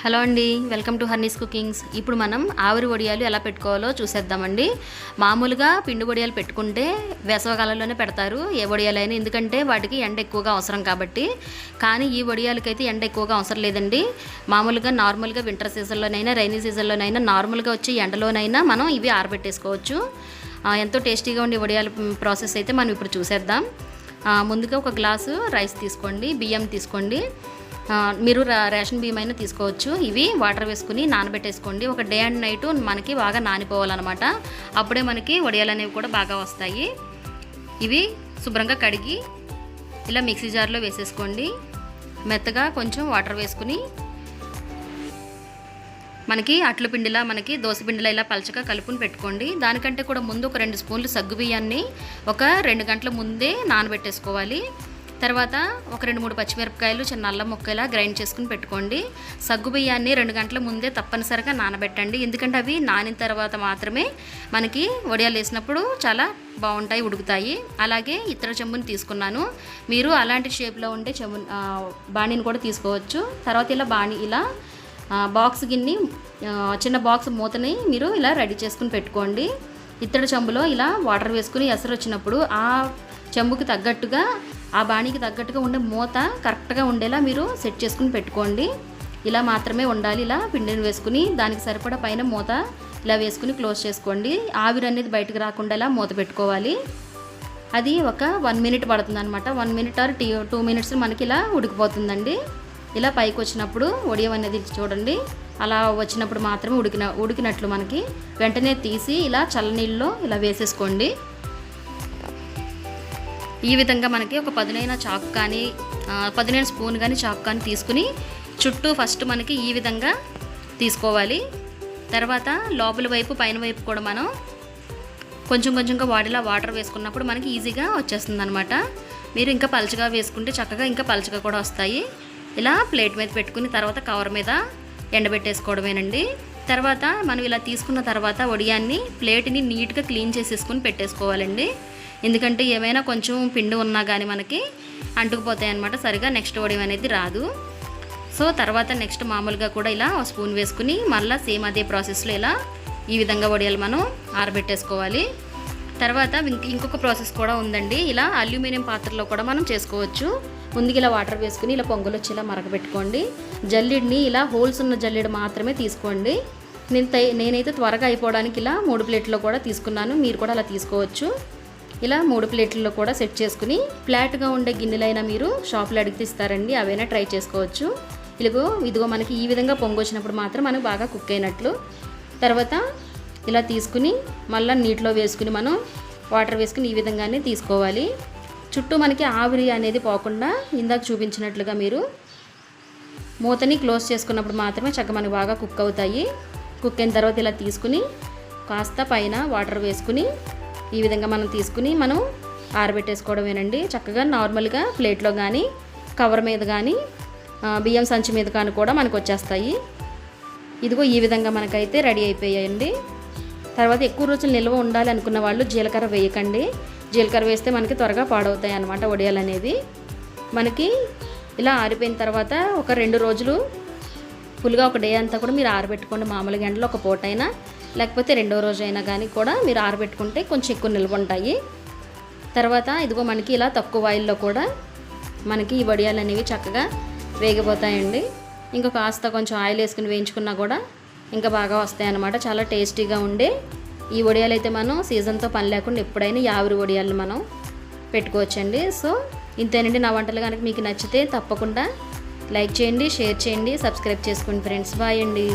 Hello అండి welcome to హర్నీస్ cookings. ఇప్పుడు మనం ఆవిరి వడియాలు ఎలా పెట్టుకోవాలో చూసేద్దామండి. మామూలుగా పిండి వడియాలు పెట్టుకుంటే వేసవకాలంలోనే పెడతారు. ఏ వడియాలైనా ఎందుకంటే వాటికి ఎండ ఎక్కువగా అవసరం కాబట్టి. కానీ ఈ వడియాలకైతే ఎండ ఎక్కువగా అవసరం లేదండి. మామూలుగా నార్మల్గా వింటర్ సీజన్లోనైనా రైనీ సీజన్లోనైనా నార్మల్గా వచ్చే ఎండలోనైనా మనం ఇవి ఆరబెట్టేసుకోవచ్చు. ఎంతో టేస్టీగా ఉండే వడియాల ప్రాసెస్ అయితే మనం ఇప్పుడు చూసేద్దాం. ముందుగా ఒక గ్లాసు రైస్ తీసుకోండి బియ్యం తీసుకోండి. మీరు రేషన్ బియ్యం అయినా తీసుకోవచ్చు. ఇవి వాటర్ వేసుకుని నానబెట్టేసుకోండి. ఒక డే అండ్ నైట్ మనకి బాగా నానిపోవాలన్నమాట. అప్పుడే మనకి వడియాలు అనేవి కూడా బాగా వస్తాయి. ఇవి శుభ్రంగా కడిగి ఇలా మిక్సీ జార్లో వేసేసుకోండి. మెత్తగా కొంచెం వాటర్ వేసుకుని మనకి అట్ల పిండిలా మనకి దోశ పిండిలా ఇలా పలచగా కలుపుని పెట్టుకోండి. దానికంటే కూడా ముందు ఒక రెండు స్పూన్లు సగ్గు బియ్యాన్ని ఒక రెండు గంటల ముందే నానబెట్టేసుకోవాలి. తర్వాత ఒక రెండు మూడు పచ్చిమిరపకాయలు చిన్న అల్లం ముక్క ఇలా గ్రైండ్ చేసుకుని పెట్టుకోండి. సగ్గు బియ్యాన్ని రెండు గంటల ముందే తప్పనిసరిగా నానబెట్టండి. ఎందుకంటే అవి నానిన తర్వాత మాత్రమే మనకి వడియాలు వేసినప్పుడు చాలా బాగుంటాయి ఉడుకుతాయి. అలాగే ఇతర చెంబుని తీసుకున్నాను. మీరు అలాంటి షేప్లో ఉండే చెంబు బాణీని కూడా తీసుకోవచ్చు. తర్వాత ఇలా బాణీ ఇలా బాక్స్ గిన్ని చిన్న బాక్స్ మూతని మీరు ఇలా రెడీ చేసుకుని పెట్టుకోండి. ఇత్తడి చెంబులో ఇలా వాటర్ వేసుకుని ఎసరు వచ్చినప్పుడు ఆ చెంబుకి తగ్గట్టుగా ఆ బాణీకి తగ్గట్టుగా ఉండే మూత కరెక్ట్గా ఉండేలా మీరు సెట్ చేసుకుని పెట్టుకోండి. ఇలా మాత్రమే ఉండాలి. ఇలా పిండిని వేసుకుని దానికి సరిపడా పైన మూత ఇలా వేసుకుని క్లోజ్ చేసుకోండి. ఆవిరి అనేది బయటకు రాకుండా ఇలా మూత పెట్టుకోవాలి. అది ఒక వన్ మినిట్ పడుతుంది అనమాట వన్ మినిట్ ఆర్ టీ టూ మినిట్స్ మనకి ఇలా ఉడికిపోతుందండి. ఇలా పైకి వచ్చినప్పుడు ఒడియం అనేది చూడండి. అలా వచ్చినప్పుడు మాత్రమే ఉడికిన ఉడికినట్లు మనకి వెంటనే తీసి ఇలా చల్లనీళ్ళలో ఇలా వేసేసుకోండి. ఈ విధంగా మనకి ఒక పదునైన చాకు కానీ పదునైన స్పూన్ కానీ చాకు కానీ తీసుకుని చుట్టూ ఫస్ట్ మనకి ఈ విధంగా తీసుకోవాలి. తర్వాత లోపల వైపు పైన వైపు కూడా మనం కొంచెం కొంచెంగా వాడిలా వాటర్ వేసుకున్నప్పుడు మనకి ఈజీగా వచ్చేస్తుంది అనమాట మీరు ఇంకా పలచగా వేసుకుంటే చక్కగా ఇంకా పలచగా కూడా వస్తాయి. ఇలా ప్లేట్ మీద పెట్టుకుని తర్వాత కవర్ మీద ఎండబెట్టేసుకోవడమేనండి. తర్వాత మనం ఇలా తీసుకున్న తర్వాత వడియాన్ని ప్లేట్ని నీట్గా క్లీన్ చేసేసుకుని పెట్టేసుకోవాలండి. ఎందుకంటే ఏమైనా కొంచెం పిండి ఉన్నా కానీ మనకి అంటుకుపోతాయి అనమాట సరిగా నెక్స్ట్ వడియం అనేది రాదు. సో తర్వాత నెక్స్ట్ మామూలుగా కూడా ఇలా స్పూన్ వేసుకుని మళ్ళీ సేమ్ అదే ప్రాసెస్లో ఇలా ఈ విధంగా వడియాలు మనం ఆరబెట్టేసుకోవాలి. తర్వాత ఇంకొక ప్రాసెస్ కూడా ఉందండి. ఇలా అల్యూమినియం పాత్రలో కూడా మనం చేసుకోవచ్చు. ముందుకి ఇలా వాటర్ వేసుకుని ఇలా పొంగలు వచ్చి ఇలా మరగపెట్టుకోండి. జల్లిడిని ఇలా హోల్స్ ఉన్న జల్లిడి మాత్రమే తీసుకోండి. నేను నేనైతే త్వరగా అయిపోవడానికి ఇలా మూడు ప్లేట్లో కూడా తీసుకున్నాను. మీరు కూడా అలా తీసుకోవచ్చు. ఇలా మూడు ప్లేట్లలో కూడా సెట్ చేసుకుని ఫ్లాట్గా ఉండే గిన్నెలైనా మీరు షాప్లో అడిగితే ఇస్తారండి అవైనా ట్రై చేసుకోవచ్చు. ఇదిగో ఇదిగో మనకి ఈ విధంగా పొంగొచ్చినప్పుడు మాత్రం మనకు బాగా కుక్ అయినట్లు. తర్వాత ఇలా తీసుకుని మళ్ళీ నీటిలో వేసుకుని మనం వాటర్ వేసుకుని ఈ విధంగానే తీసుకోవాలి. చుట్టూ మనకి ఆవిరి అనేది పోకుండా ఇందాక చూపించినట్లుగా మీరు మూతని క్లోజ్ చేసుకున్నప్పుడు మాత్రమే చక్క మనకి బాగా కుక్ అవుతాయి. కుక్ అయిన తర్వాత ఇలా తీసుకుని కాస్త పైన వాటర్ వేసుకుని ఈ విధంగా మనం తీసుకుని మనం ఆరబెట్టేసుకోవడమేనండి. చక్కగా నార్మల్గా ప్లేట్లో కానీ కవర్ మీద కానీ బియ్యం సంచి మీద కానీ కూడా మనకు వచ్చేస్తాయి ఇదిగో ఈ విధంగా మనకైతే రెడీ అయిపోయాయండి. తర్వాత ఎక్కువ రోజులు నిల్వ ఉండాలి అనుకున్న వాళ్ళు జీలకర్ర వేయకండి. జీలకర్ర వేస్తే మనకి త్వరగా పాడవుతాయి అన్నమాట వడియాలు మనకి ఇలా ఆరిపోయిన తర్వాత ఒక రెండు రోజులు ఫుల్గా ఒక డే అంతా కూడా మీరు ఆరబెట్టుకోండి. మామూలుగా ఎండలో ఒక పూట అయినా లేకపోతే రెండో రోజు అయినా కానీ కూడా మీరు ఆరబెట్టుకుంటే కొంచెం ఎక్కువ నిల్వ ఉంటాయి తర్వాత ఇదిగో మనకి ఇలా తక్కువ ఆయిల్లో కూడా మనకి ఈ వడియాలు అనేవి చక్కగా వేగిపోతాయండి. ఇంకా కాస్త కొంచెం ఆయిల్ వేసుకుని వేయించుకున్నా కూడా ఇంకా బాగా వస్తాయి అన్నమాట చాలా టేస్టీగా ఉండే ఈ వడియాలు అయితే మనం సీజన్తో పని లేకుండా ఎప్పుడైనా యావరి వడియాలు వడియాలను మనం పెట్టుకోవచ్చండి. సో ఇంతేనండి నా వంటలు కనుక మీకు నచ్చితే తప్పకుండా లైక్ చేయండి షేర్ చేయండి సబ్స్క్రైబ్ చేసుకోండి ఫ్రెండ్స్. బాయ్ అండి.